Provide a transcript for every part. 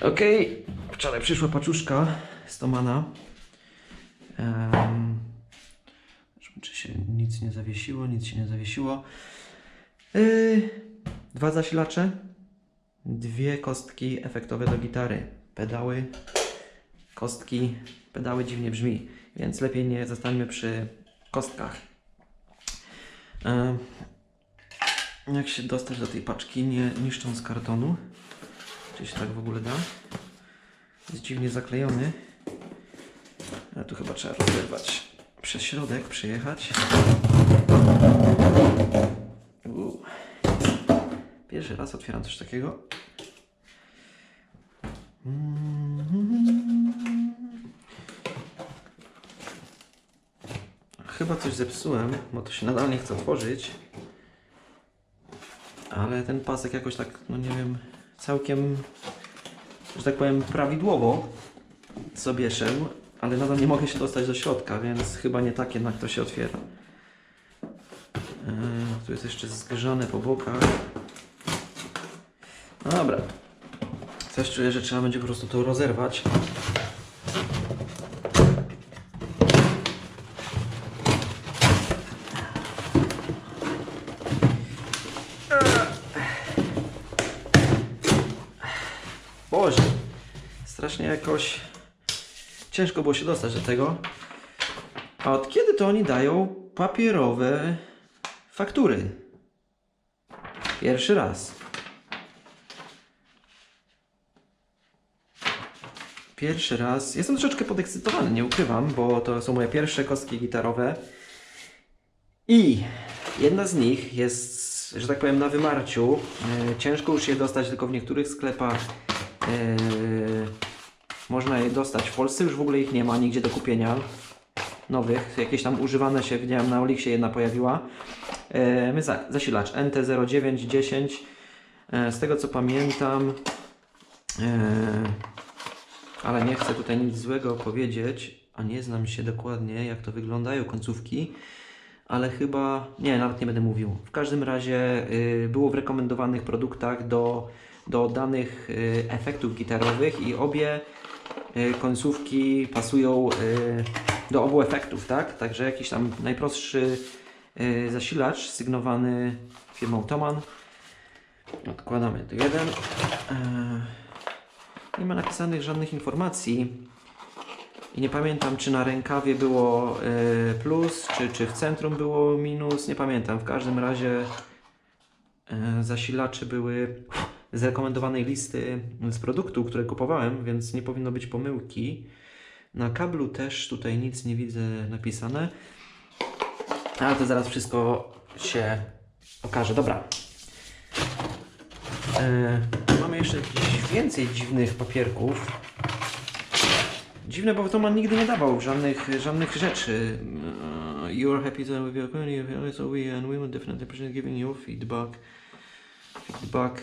Okej, wczoraj przyszła paczuszka z Tomana. Um, czy się nic nie zawiesiło, nic się nie zawiesiło. Yy, dwa zasilacze, dwie kostki efektowe do gitary, pedały, kostki, pedały dziwnie brzmi, więc lepiej nie zostańmy przy kostkach. Em, jak się dostać do tej paczki, nie niszcząc kartonu? Czy się tak w ogóle da? Jest dziwnie zaklejony. A tu chyba trzeba rozerwać przez środek, przejechać. Uuu. Pierwszy raz otwieram coś takiego. Chyba coś zepsułem, bo to się nadal nie chce otworzyć. Ale ten pasek jakoś tak, no nie wiem, całkiem, że tak powiem, prawidłowo sobie szedł, ale nadal nie mogę się dostać do środka, więc chyba nie tak jednak to się otwiera. Eee, tu jest jeszcze zgrzane po bokach. No dobra. Coś czuję, że trzeba będzie po prostu to rozerwać. Boże, strasznie jakoś ciężko było się dostać do tego. A od kiedy to oni dają papierowe faktury? Pierwszy raz. Pierwszy raz. Jestem troszeczkę podekscytowany, nie ukrywam, bo to są moje pierwsze kostki gitarowe. I jedna z nich jest, że tak powiem, na wymarciu. E, ciężko już je dostać tylko w niektórych sklepach. E, można je dostać w Polsce, już w ogóle ich nie ma nigdzie do kupienia. Nowych, jakieś tam używane się, widziałem na Olixie jedna pojawiła. Za, zasilacz NT0910. E, z tego co pamiętam, e, ale nie chcę tutaj nic złego powiedzieć, a nie znam się dokładnie jak to wyglądają końcówki, ale chyba, nie, nawet nie będę mówił. W każdym razie y, było w rekomendowanych produktach do, do danych y, efektów gitarowych i obie y, końcówki pasują y, do obu efektów, tak? Także jakiś tam najprostszy zasilacz sygnowany firmą Toman. Odkładamy tu jeden. Nie ma napisanych żadnych informacji. I nie pamiętam, czy na rękawie było plus, czy, czy w centrum było minus. Nie pamiętam. W każdym razie zasilacze były z rekomendowanej listy z produktów, które kupowałem, więc nie powinno być pomyłki. Na kablu też tutaj nic nie widzę napisane. Ale to zaraz wszystko się okaże. Dobra. E, mamy jeszcze więcej dziwnych papierków. Dziwne, bo Toman nigdy nie dawał żadnych, żadnych rzeczy. E, you are happy to with your community, so we and we will definitely appreciate giving you feedback. Feedback.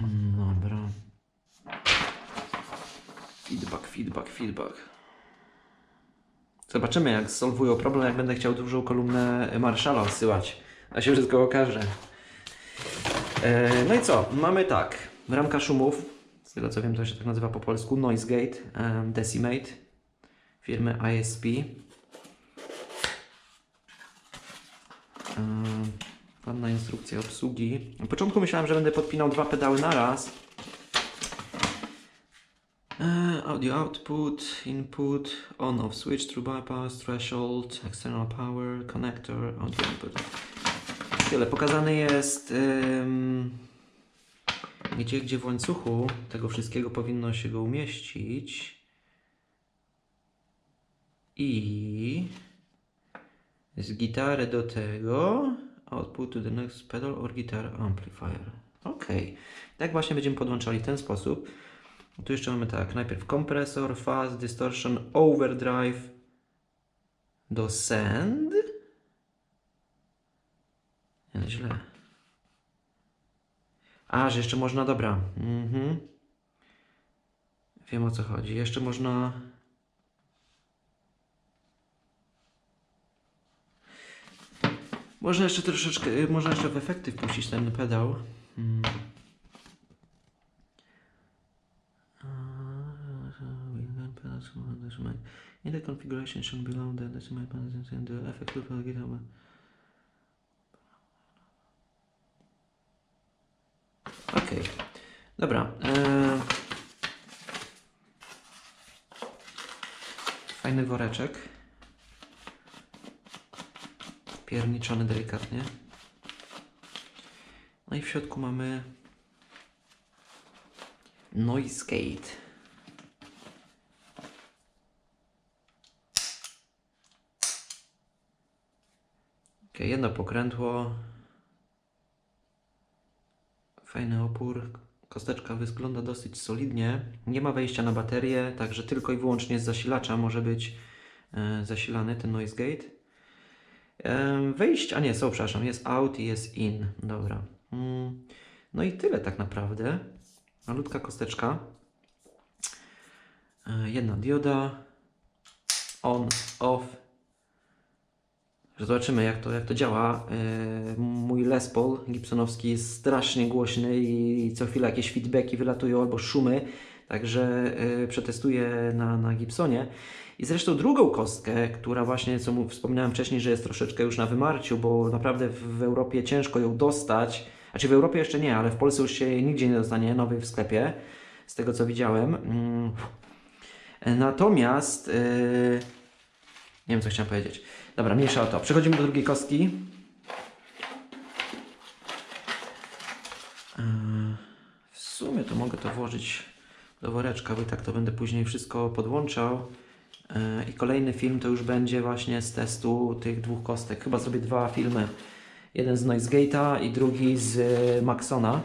Mm, Dobra. Feedback, feedback. Zobaczymy, jak solwują problem, jak będę chciał dużą kolumnę Marszala odsyłać. A się wszystko okaże. E, no i co? Mamy tak. Ramka szumów. Z tego co wiem, to się tak nazywa po polsku. Noise Gate em, Decimate firmy ISP. Ładna instrukcja obsługi. Na początku myślałem, że będę podpinał dwa pedały na raz. E, audio output, input, on off switch, true bypass, threshold, external power, connector, audio input. Tyle. Pokazane jest ym, gdzie, gdzie w łańcuchu tego wszystkiego powinno się go umieścić. I z gitary do tego output to the next pedal or guitar amplifier. Ok. Tak właśnie będziemy podłączali w ten sposób. Tu jeszcze mamy tak, najpierw kompresor, fuzz, distortion, overdrive do send. Nie, źle. A, że jeszcze można, dobra. Mhm. Wiem o co chodzi. Jeszcze można... Można jeszcze troszeczkę, y, można jeszcze w efekty wpuścić ten pedał. Hmm. In the configuration shown below the decimal panels and the effect of the guitar. Okej, dobra. E... Fajny woreczek. Pierniczony delikatnie. No i w środku mamy Noise Gate. Jedno pokrętło. Fajny opór. Kosteczka wygląda dosyć solidnie. Nie ma wejścia na baterię, także tylko i wyłącznie z zasilacza może być e, zasilany ten noise gate. E, wejść, a nie, są, przepraszam, jest out i jest in. Dobra. Mm, no i tyle tak naprawdę. Malutka kosteczka. E, jedna dioda. On, off. Zobaczymy jak to, jak to działa. E, Mój Les Paul Gibsonowski jest strasznie głośny i co chwilę jakieś feedbacki wylatują albo szumy. Także e, przetestuję na, na Gibsonie. I zresztą drugą kostkę, która właśnie, co wspominałem wcześniej, że jest troszeczkę już na wymarciu, bo naprawdę w, Europie ciężko ją dostać. Znaczy w Europie jeszcze nie, ale w Polsce już się nigdzie nie dostanie nowej w sklepie, z tego co widziałem. Mm. Natomiast, yy, nie wiem co chciałem powiedzieć. Dobra, mniejsza o to. Przechodzimy do drugiej kostki. Yy, W sumie to mogę to włożyć do woreczka, bo i tak to będę później wszystko podłączał. Yy, I kolejny film to już będzie właśnie z testu tych dwóch kostek. Chyba zrobię dwa filmy. Jeden z Noise Gate'a i drugi z y, Maxona.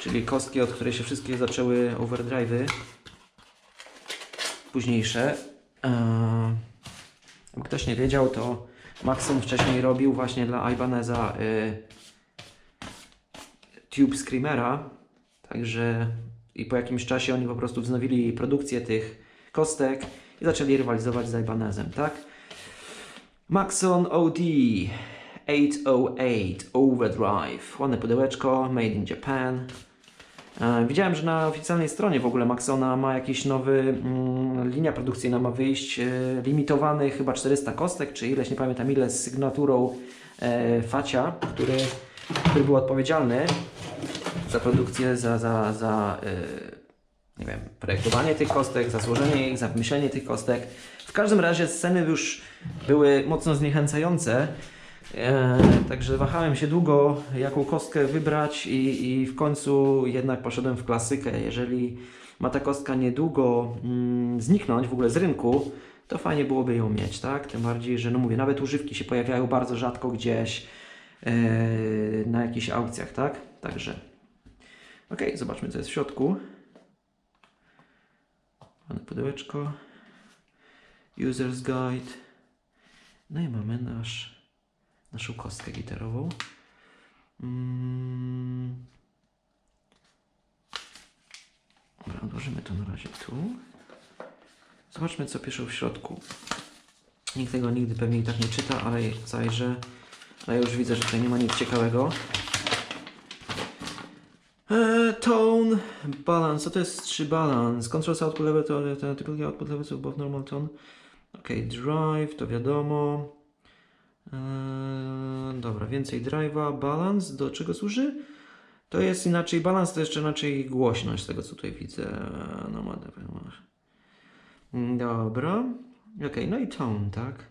Czyli kostki, od której się wszystkie zaczęły overdrive'y. Późniejsze. Ktoś nie wiedział, to Maxon wcześniej robił właśnie dla Ibaneza y, Tube Screamera. Także i po jakimś czasie oni po prostu wznowili produkcję tych kostek i zaczęli rywalizować z Ibanezem, tak? Maxon OD 808 Overdrive. Ładne pudełeczko, made in Japan. Widziałem, że na oficjalnej stronie w ogóle Maxona ma jakiś nowy, mm, linia produkcyjna ma wyjść, e, limitowany chyba 400 kostek, czy ileś, nie pamiętam ile, z sygnaturą e, Facia, który, który był odpowiedzialny za produkcję, za, za, za e, nie wiem, projektowanie tych kostek, za złożenie ich, za wymyślenie tych kostek. W każdym razie sceny już były mocno zniechęcające. E, także wahałem się długo, jaką kostkę wybrać, i, i w końcu jednak poszedłem w klasykę. Jeżeli ma ta kostka niedługo mm, zniknąć w ogóle z rynku, to fajnie byłoby ją mieć, tak? Tym bardziej, że no mówię, nawet używki się pojawiają bardzo rzadko gdzieś e, na jakichś aukcjach, tak? Także. Ok, zobaczmy co jest w środku. Mamy pudełeczko. User's Guide. No i mamy nasz, naszą kostkę gitarową. Mm. Dobra, odłożymy to na razie tu. Zobaczmy, co piszą w środku. Nikt tego nigdy pewnie i tak nie czyta, ale zajrzę. Ale już widzę, że tutaj nie ma nic ciekawego. Eee, tone, balance, co to jest 3 balance? Controls output level to to typical output level above normal tone. Ok, drive, to wiadomo. Eee, dobra, więcej drive'a, balance, do czego służy? To jest inaczej, balance to jeszcze inaczej głośność, z tego co tutaj widzę. No ma Dobra. Ok, no i tone, tak?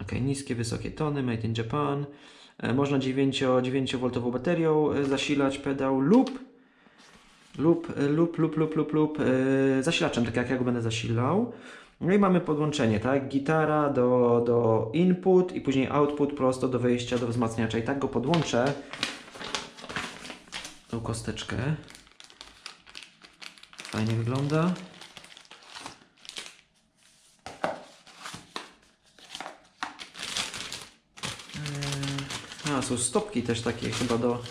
Ok, niskie, wysokie tony, made in Japan. E, Można 9, 9V baterią e, zasilać pedał lub lub, lub, lub, lub, lub, lub zasilaczem, tak jak ja go będę zasilał. No i mamy podłączenie, tak? Gitara do, do input i później output prosto do wejścia do wzmacniacza. I tak go podłączę. Tą kosteczkę. Fajnie wygląda. Eee, A, są stopki też takie chyba do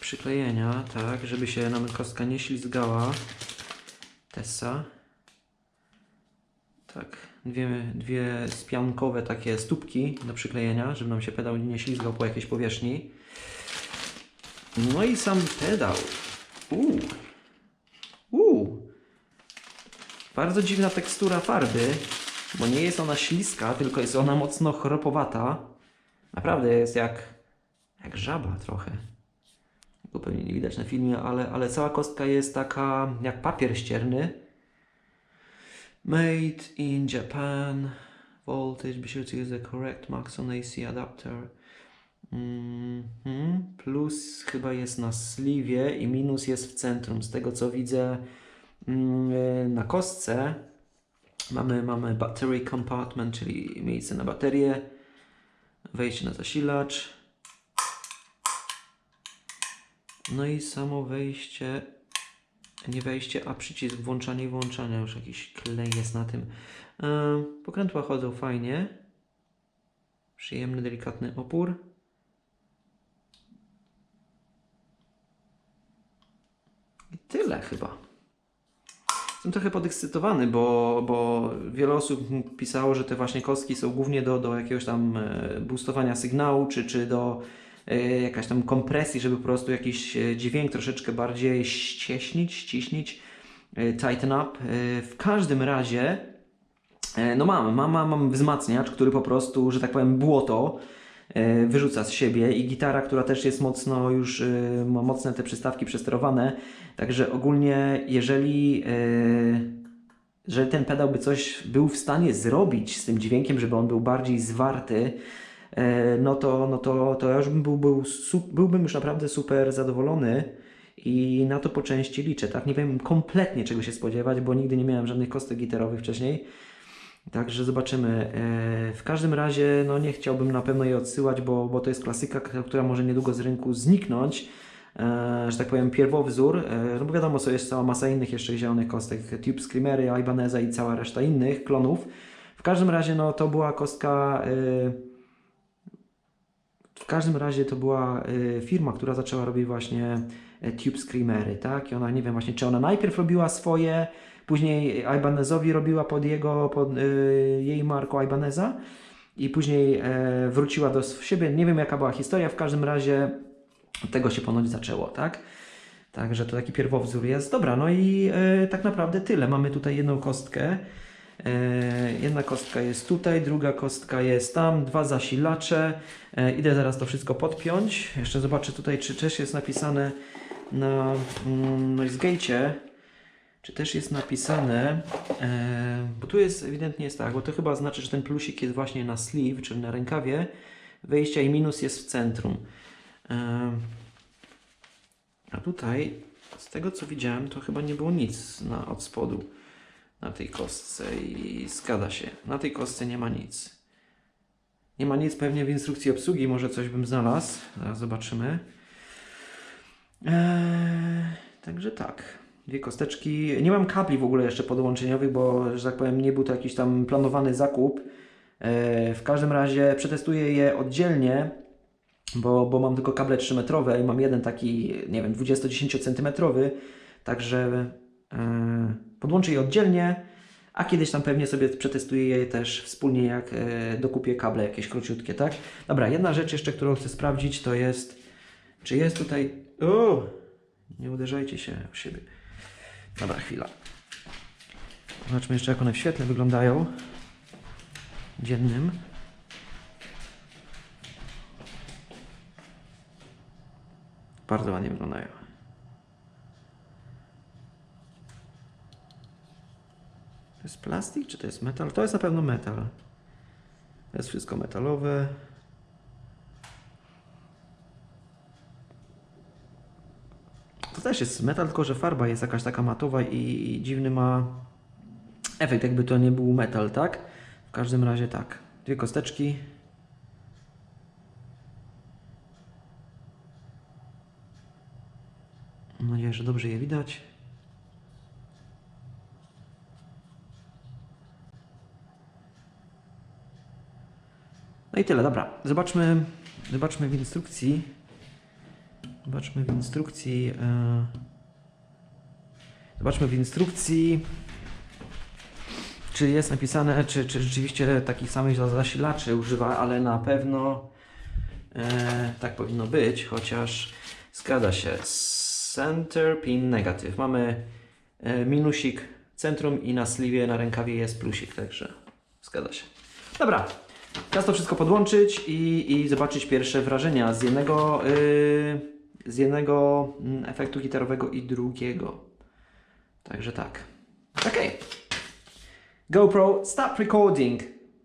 przyklejenia, tak, żeby się nam kostka nie ślizgała. Tessa. Tak, dwie, dwie spiankowe takie stópki do przyklejenia, żeby nam się pedał nie ślizgał po jakiejś powierzchni. No i sam pedał. Uuu. Uuu. Bardzo dziwna tekstura farby, bo nie jest ona śliska, tylko jest ona mocno chropowata. Naprawdę jest jak, jak żaba trochę. Go pewnie nie widać na filmie, ale, ale cała kostka jest taka jak papier ścierny. Made in Japan. Voltage, be sure to use the correct Maxon AC adapter. Mhm. Plus chyba jest na sleeve i minus jest w centrum. Z tego co widzę mm, e, na kostce mamy, mamy battery compartment, czyli miejsce na baterię, wejście na zasilacz. No i samo wejście, nie wejście, a przycisk włączania i włączania. Już jakiś klej jest na tym. E, Pokrętła chodzą fajnie. Przyjemny, delikatny opór. I tyle chyba. Jestem trochę podekscytowany, bo, bo wiele osób pisało, że te właśnie kostki są głównie do, do jakiegoś tam e, boostowania sygnału, czy, czy do jakaś tam kompresji, żeby po prostu jakiś e, dźwięk troszeczkę bardziej ścieśnić, ściśnić, e, tighten up. E, W każdym razie, e, no mam, mam, mam, wzmacniacz, który po prostu, że tak powiem, błoto e, wyrzuca z siebie i gitara, która też jest mocno już, e, ma mocne te przystawki przesterowane, także ogólnie jeżeli, e, jeżeli ten pedał by coś był w stanie zrobić z tym dźwiękiem, żeby on był bardziej zwarty, e, no to, no to, to ja już bym był, był, byłbym już naprawdę super zadowolony i na to po części liczę, tak? Nie wiem kompletnie czego się spodziewać, bo nigdy nie miałem żadnych kostek gitarowych wcześniej. Także zobaczymy. E, W każdym razie no nie chciałbym na pewno jej odsyłać, bo, bo to jest klasyka, która może niedługo z rynku zniknąć. E, Że tak powiem, pierwowzór. E, No bo wiadomo, co jest cała masa innych jeszcze zielonych kostek. Tube Screamery, Ibaneza i cała reszta innych klonów. W każdym razie no to była kostka... e, W każdym razie to była e, firma, która zaczęła robić właśnie e, Tube Screamery, tak? I ona, nie wiem właśnie, czy ona najpierw robiła swoje, Później Ibanezowi robiła pod jego, pod y, jej marką Ibaneza i później e, wróciła do siebie. Nie wiem jaka była historia, w każdym razie tego się ponoć zaczęło, tak? Także to taki pierwowzór jest. Dobra, no i e, tak naprawdę tyle. Mamy tutaj jedną kostkę. E, jedna kostka jest tutaj, druga kostka jest tam, dwa zasilacze. E, idę zaraz to wszystko podpiąć. Jeszcze zobaczę tutaj, czy też jest napisane na mm, NoiseGate'cie, czy też jest napisane, e, bo tu jest ewidentnie jest tak, bo to chyba znaczy, że ten plusik jest właśnie na sleeve, czyli na rękawie wejścia i minus jest w centrum. A tutaj, z tego co widziałem, to chyba nie było nic na, od spodu na tej kostce i zgadza się. Na tej kostce nie ma nic. Nie ma nic pewnie w instrukcji obsługi, może coś bym znalazł. Zaraz zobaczymy. Eee, także tak. Dwie kosteczki. Nie mam kabli w ogóle jeszcze podłączeniowych, bo, że tak powiem, nie był to jakiś tam planowany zakup. Eee, w każdym razie przetestuję je oddzielnie, bo, bo mam tylko kable 3-metrowe i mam jeden taki, nie wiem, 20-10 cm. Także podłączę je oddzielnie, a kiedyś tam pewnie sobie przetestuję je też wspólnie, jak e, dokupię kable jakieś króciutkie, tak? Dobra, jedna rzecz jeszcze, którą chcę sprawdzić, to jest, czy jest tutaj... O! Nie uderzajcie się w siebie. Dobra, chwila. Zobaczmy jeszcze, jak one w świetle wyglądają. Dziennym. Bardzo ładnie wyglądają. To jest plastik, czy to jest metal? To jest na pewno metal. To jest wszystko metalowe. To też jest metal, tylko że farba jest jakaś taka matowa i, i dziwny ma efekt, jakby to nie był metal, tak? W każdym razie tak. Dwie kosteczki. Mam nadzieję, że dobrze je widać. No i tyle, dobra. Zobaczmy, zobaczmy w instrukcji. Zobaczmy w instrukcji. e, Zobaczmy w instrukcji, czy jest napisane, czy, czy rzeczywiście takich samych zasilaczy używa, ale na pewno e, tak powinno być, chociaż zgadza się. Center pin negative. Mamy e, minusik centrum i na sliwie, na rękawie jest plusik, także zgadza się. Dobra, teraz to wszystko podłączyć i, i zobaczyć pierwsze wrażenia z jednego, yy, z jednego mm, efektu gitarowego i drugiego. Także tak. Okej. GoPro, stop recording.